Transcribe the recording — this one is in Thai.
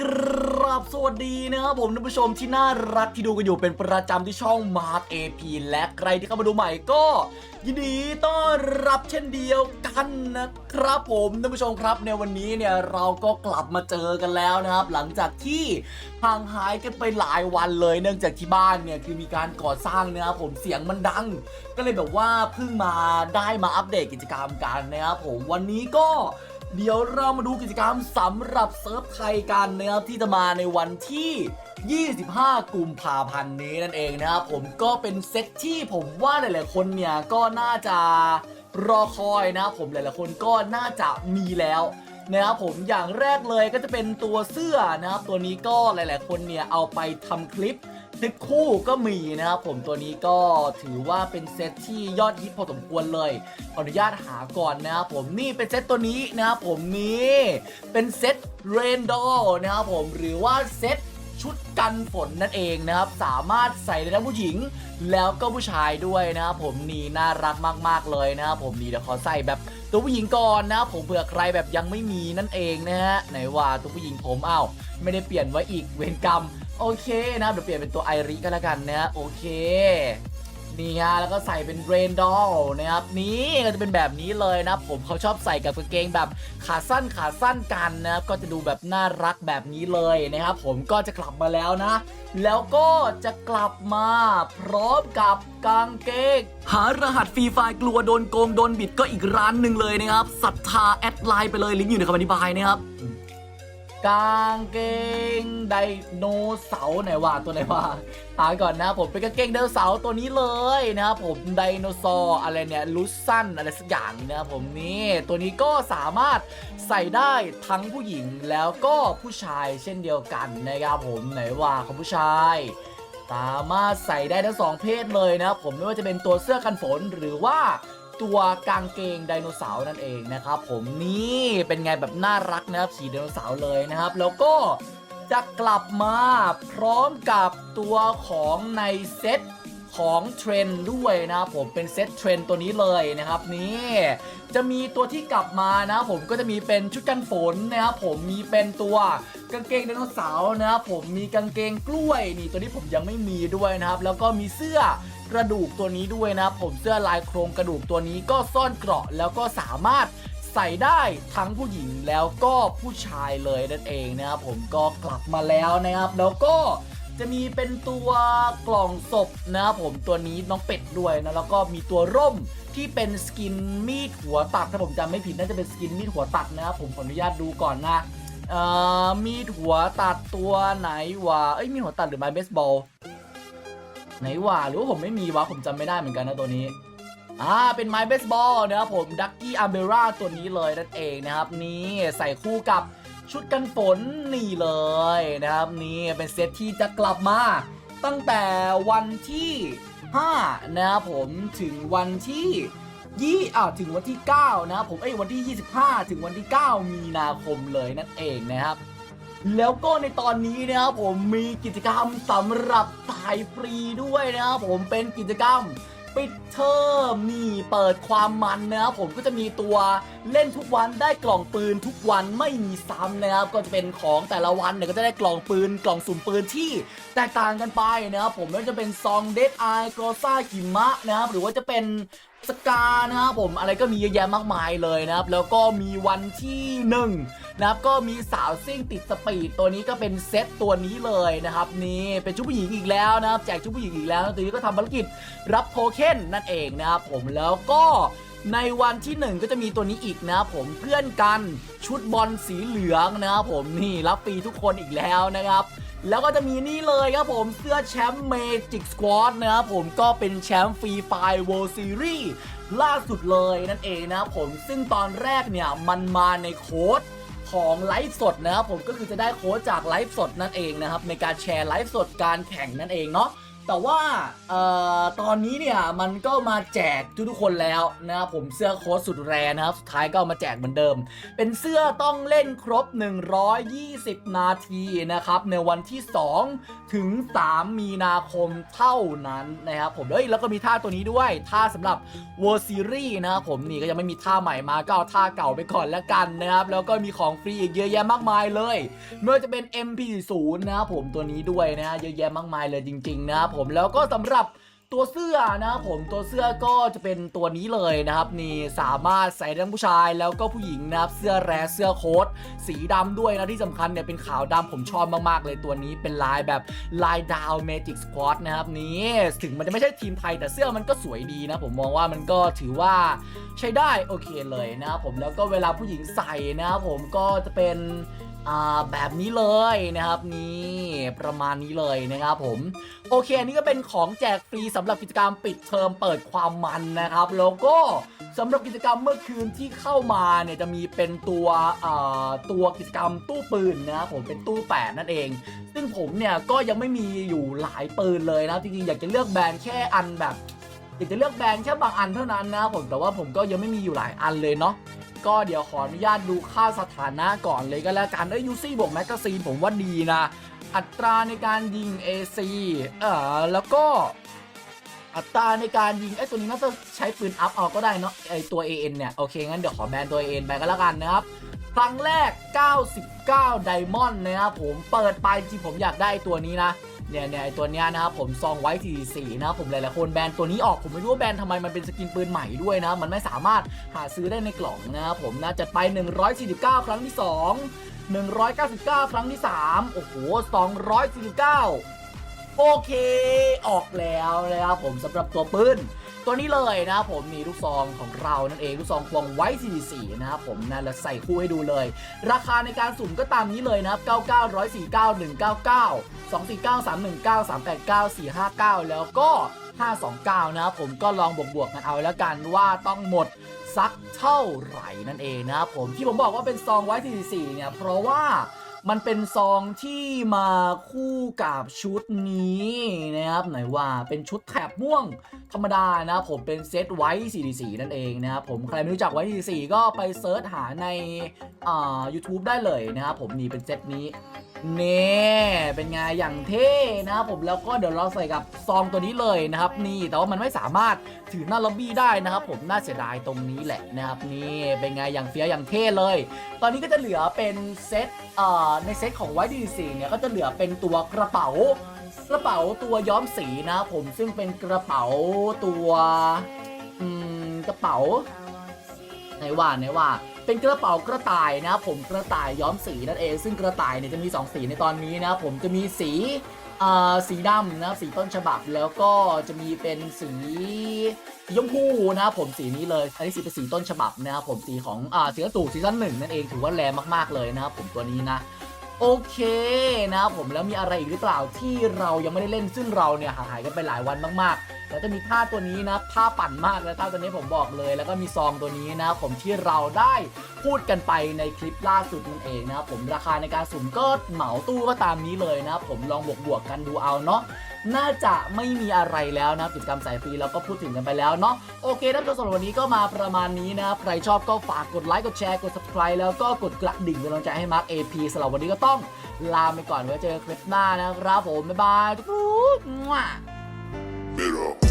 กราบสวัสดีนะครับผมท่านผู้ชมที่น่ารักที่ดูกันอยู่เป็นประจำที่ช่อง Mark AP และใครที่เข้ามาดูใหม่ก็ ยินดีต้อนรับเช่นเดียวกันนะครับผมท่านผู้ชมครับในวันนี้เนี่ยเราก็กลับมาเจอกันแล้วนะครับ หลังจากที่ห่างหายกันไปหลายวันเลย เนื่องจากที่บ้านเนี่ยคือมีการก่อสร้างนะครับผมเสียงมันดัง ก็เลยแบบว่าเพิ่งมาได้มาอัปเดตกิจกรรมกันนะครับผมวันนี้ก็ เดี๋ยวเรามาดูกิจกรรมสำหรับเซิร์ฟไทยกันนะครับที่จะมาในวันที่ 25 กุมภาพันธ์นี้นั่นเองนะครับผมก็เป็นเซตที่ผมว่าหลาย ๆ คนเนี่ยก็น่าจะรอคอยนะผมหลาย ๆ คนก็น่าจะมีแล้วนะครับผมอย่างแรกเลยก็จะเป็นตัวเสื้อนะครับตัวนี้ก็หลาย ๆ คนเนี่ยเอาไปทำคลิป คลิปคู่ก็มีนะครับผมตัวนี้ก็ถือว่าเป็นเซตที่ยอดฮิตพอสมควรเลยขออนุญาตหาก่อนนะครับผมนี่เป็นเซตตัวนี้นะครับผมนี่เป็นเซตเรนดอลนะครับผมหรือว่าเซตชุดกันฝนนั่นเองนะครับ สามารถใส่ได้ทั้งผู้หญิง แล้วก็ผู้ชายด้วยนะครับผมนี่น่ารักมากๆเลยนะครับผมนี่เดี๋ยวขอใส่แบบตัวผู้หญิงก่อนนะครับผมเผื่อใครแบบยังไม่มีนั่นเองนะฮะไหนว่าตัวผู้หญิงผมอ้าวไม่ได้เปลี่ยนไว้อีกเวรกรรม โอเคนะเดี๋ยวเปลี่ยนเป็นตัวไอริก็แล้วกันนะโอเคนี่ฮะแล้วก็ใส่เป็นเรนดอลนะครับนี่ก็จะเป็นแบบนี้เลยนะผมเขาชอบใส่กับกางเกงแบบขาสั้นขาสั้นกันนะครับก็จะดูแบบน่ารักแบบนี้เลยนะครับผมก็จะกลับมาแล้วนะ แล้วก็จะกลับมาพร้อมกับกางเกงหารหัสฟรีไฟล์กลัวโดนโกงโดนบิดก็อีกร้านหนึ่งเลยนะครับศรัทธาแอดไลน์ไปเลยลิงก์อยู่ในคำอธิบายนะครับ กางเกงไดโนเสาร์ไหนวะตัวไหนวะหาก่อนนะผมเป็นกางเกงไดโนเสาร์ตัวนี้เลยนะครับผมไดโนเสาร์อะไรเนี่ยลุสันอะไรสักอย่างนะครับผมนี่ตัวนี้ก็สามารถใส่ได้ทั้งผู้หญิงแล้วก็ผู้ชายเช่นเดียวกันนะครับผมไหนว่าของผู้ชายสามารถใส่ได้ทั้งสองเพศเลยนะครับผมไม่ว่าจะเป็นตัวเสื้อกันฝนหรือว่า ตัวกางเกงไดโนเสาร์นั่นเองนะครับผมนี่เป็นไงแบบน่ารักนะครับขี่ไดโนเสาร์เลยนะครับ แล้วก็จะกลับมาพร้อมกับตัวของในเซตของเทรนด์ด้วยนะครับผมเป็นเซตเทรนตัวนี้เลยนะครับนี่จะมีตัวที่กลับมานะครับผมก็จะมีเป็นชุดกันฝนนะครับผมมีเป็นตัวกางเกงไดโนเสาร์นะครับผมมีกางเกงกล้วยนี่ตัวนี้ผมยังไม่มีด้วยนะครับ แล้วก็มีเสื้อ กระดูกตัวนี้ด้วยนะผมเสื้อลายโครงกระดูกตัวนี้ก็ซ่อนเกราะแล้วก็สามารถใส่ได้ทั้งผู้หญิงแล้วก็ผู้ชายเลยนั่นเองนะครับผมก็กลับมาแล้วนะครับ แล้วก็จะมีเป็นตัวกล่องศพนะครับผมตัวนี้น้องเป็ดด้วยนะแล้วก็มีตัวร่มที่เป็นสกินมีดหัวตัดถ้าผมจำไม่ผิดน่าจะเป็นสกินมีดหัวตัดนะครับผมขออนุญาตดูก่อนนะมีดหัวตัดตัวไหนวะเอ้ยมีดหัวตัดหรือไม้เบสบอล ไหนว่าหรือว่าผมไม่มีวะผมจำไม่ได้เหมือนกันนะตัวนี้อ่าเป็นไม้เบสบอลนะครับผมดักกี้อาร์เบราตัวนี้เลยนั่นเองนะครับนี่ใส่คู่กับชุดกันฝนนี่เลยนะครับนี่เป็นเซตที่จะกลับมาตั้งแต่วันที่ 5 นะครับผมถึงวันที่ยี่อ่าถึงวันที่ 9 นะครับผมเอ้ยวันที่ 25 ถึงวันที่ 9 มีนาคมเลยนั่นเองนะครับ แล้วก็ในตอนนี้นะครับผมมีกิจกรรมสำหรับถ่ายฟรีด้วยนะครับผมเป็นกิจกรรมปิดเทอมนี่เปิดความมันนะครับผมก็จะมีตัว เล่นทุกวันได้กล่องปืนทุกวันไม่มีซ้ำนะครับก็จะเป็นของแต่ละวันเนี่ยก็จะได้กล่องปืนกล่องสุ่มปืนที่แตกต่างกันไปนะครับผมไม่ว่าจะเป็นซองเดดไอโกรซ่ากิมะนะครับหรือว่าจะเป็นสกานะครับผมอะไรก็มีเยอะแยะมากมายเลยนะครับ แล้วก็มีวันที่หนึ่งนะครับก็มีสาวซิ่งติดสปีดตัวนี้ก็เป็นเซตตัวนี้เลยนะครับนี่เป็นชุดผู้หญิงอีกแล้วนะครับแจกชุดผู้หญิงอีกแล้วตัวนี้ก็ทำภารกิจรับโทเค็นนั่นเองนะครับผมแล้วก็ ในวันที่หนึ่งก็จะมีตัวนี้อีกนะครับผมเพื่อนกันชุดบอลสีเหลืองนะครับผมนี่รับฟรีทุกคนอีกแล้วนะครับ แล้วก็จะมีนี่เลยครับผมเสื้อแชมป์เมจิกสควอตนะครับผมก็เป็นแชมป์ฟรีไฟล์ World Series ล่าสุดเลยนั่นเองนะครับผมซึ่งตอนแรกเนี่ยมันมาในโค้ดของไลฟ์สดนะครับผมก็คือจะได้โค้ดจากไลฟ์สดนั่นเองนะครับในการแชร์ไลฟ์สดการแข่งนั่นเองเนาะ แต่ว่าออตอนนี้เนี่ยมันก็มาแจกทุกๆคนแล้วนะครับผมเสื้อโค้ดสุดแรนะครับสุดท้ายก็ามาแจกเหมือนเดิม เป็นเสื้อต้องเล่นครบ 120 นาทีนะครับในวันที่ 2 ถึง 3 มีนาคมเท่านั้นนะครับผมเอ้ยแล้วก็มีท่าตัวนี้ด้วยท่าสำหรับ World Series นะครับผมนี่ก็ยังไม่มีท่าใหม่มาก็เอาท่าเก่าไปก่อนแล้วกันนะครับแล้วก็มีของฟรีอีกเยอะแยะมากมายเลยไม่ว่าจะเป็น MP0 นะครับผมตัวนี้ด้วยนะฮะเยอะแยะมากมายเลยจริงๆนะครับผมแล้วก็สำหรับตัวเสื้อนะครับผมตัวเสื้อก็จะเป็นตัวนี้เลยนะครับนี่สามารถใส่ทั้งผู้ชายแล้วก็ผู้หญิงนะครับเสื้อแรเสื้อโค้ทสีดำด้วยนะที่สำคัญเนี่ยเป็นขาวดำผมชอบมากๆเลยตัวนี้เป็นลายแบบลายดาวเมจิกสควอตนะครับนี่ถึงมันจะไม่ใช่ทีมไทยแต่เสื้อมันก็สวยดีนะผมมองว่ามันก็ถือว่าใช้ได้โอเคเลยนะครับผมแล้วก็เวลาผู้หญิงใส่นะครับผมก็จะเป็น แบบนี้เลยนะครับนี่ประมาณนี้เลยนะครับผมโอเคอันนี้ก็เป็นของแจกฟรีสำหรับกิจกรรมปิดเทอมเปิดความมันนะครับแล้วก็สำหรับกิจกรรมเมื่อคืนที่เข้ามาเนี่ยจะมีเป็นตัวตัวกิจกรรมตู้ปืนนะครับผมเป็นตู้8นั่นเอง ซึ่งผมเนี่ยก็ยังไม่มีอยู่หลายปืนเลยนะจริงๆอยากจะเลือกแบรนด์แค่อันแบบอยากจะเลือกแบรนด์แค่บางอันเท่านั้นนะผมแต่ว่าผมก็ยังไม่มีอยู่หลายอันเลยเนาะ ก็เดี๋ยวขออนุญาตดูค่าสถานะก่อนเลยก็แล้วกันเอ้ยยูซี่บวกแมกกาซีนผมว่าดีนะ อัตราในการยิง AC เออแล้วก็อัตราในการยิงไอ้ตัวนี้น่าจะใช้ปืนอัพเอาก็ได้เนาะไอ้ตัว AN เนี่ย โอเค งั้นเดี๋ยวขอแบนตัว AN ไปก็แล้วกันนะครับ ครั้งแรก 99 ไดมอนด์นะครับผมเปิดไปจริงผมอยากได้ตัวนี้นะเนี่ยเนี่ยไอตัวเนี้ยนะครับผมซองไว้44นะครับผมหลายๆคนแบนตัวนี้ออกผมไม่รู้ว่าแบนทำไมมันเป็นสกินปืนใหม่ด้วยนะมันไม่สามารถหาซื้อได้ในกล่องนะครับผมนะจัดไป 149 ครั้งที่ 2 199 ครั้งที่ 3 โอ้โห 249 โอเค ออกแล้วนะครับผมสำหรับตัวปืน ตัวนี้เลยนะครับผมมีลูกซองของเรานั่นเองลูกซองควงไว้44นะครับผมนะแล้วใส่คู่ให้ดูเลย ราคาในการสุ่มก็ตามนี้เลยนะครับ99 149 199 249 319 389 459 แล้วก็ 529 นะครับผมก็ลองบวกๆกันเอาแล้วกันว่าต้องหมดสักเท่าไหร่นั่นเองนะครับผมที่ผมบอกว่าเป็นซองไว้44เนี่ยเพราะว่า มันเป็นซองที่มาคู่กับชุดนี้นะครับไหนว่าเป็นชุดแถบม่วงธรรมดานะครับผมเป็นเซตไว้44นั่นเองนะครับผมใครไม่รู้จักไว้44ก็ไปเซิร์ชหาในอ่า YouTube ได้เลยนะครับผมนี่เป็นเซตนี้ นี่เป็นไงอย่างเท่นะครับผมแล้วก็เดี๋ยวเราใส่กับซองตัวนี้เลยนะครับ นี่แต่ว่ามันไม่สามารถถือหน้าล็อบบี้ได้นะครับ ผมน่าเสียดายตรงนี้แหละนะครับนี่เป็นไงอย่างเฟี้ยวอย่างเท่เลย ตอนนี้ก็จะเหลือเป็นเซตเอ่อในเซตของไว้ดีซีเนี่ยก็จะเหลือเป็นตัวกระเป๋ากระเป๋าตัวย้อมสีนะครับผมซึ่งเป็นกระเป๋าตัวอืมกระเป๋าไหนว่าไหนว่า เป็นกระเป๋ากระต่ายนะผมกระต่ายย้อมสีนั่นเอง ซึ่งกระต่ายเนี่ยจะมี 2 สีในตอนนี้นะผมจะมีสีอ่าสีดำนะสีต้นฉบับแล้วก็จะมีเป็นสีสีชมพูนะผมสีนี้เลย อันนี้สีเป็นสีต้นฉบับนะครับผมสีของอ่าสีกระตูซีซั่นหนึ่งนั่นเองถือว่าแรงมากๆเลยนะครับผมตัวนี้นะโอเคนะผมแล้วมีอะไรอีกหรือเปล่าที่เรายังไม่ได้เล่นซึ่งเราเนี่ยห่างหายกันไปหลายวันมากๆ แล้วจะมีท่าตัวนี้นะท่าปั่นมากแล้วท่าตัวนี้ผมบอกเลย แล้วก็มีซองตัวนี้นะผมที่เราได้พูดกันไปในคลิปล่าสุดนั่นเองนะผมราคาในการสุ่มก็เหมาตู้ก็ตามนี้เลยนะผมลองบวกๆกันดูเอาเนาะน่าจะไม่มีอะไรแล้วนะกิจกรรมสายฟรีเราก็พูดถึงกันไปแล้วเนาะโอเคท่านผู้ชมสำหรับวันนี้ก็มาประมาณนี้นะใครชอบก็ฝากกดไลค์กดแชร์กด subscribe แล้วก็กดกระดิ่งเป็นกำลังใจให้มาร์ค AP สำหรับวันนี้ก็ต้องลาไปก่อนไว้เจอคลิปหน้านะครับผมบ๊ายบายทุกคน Zero.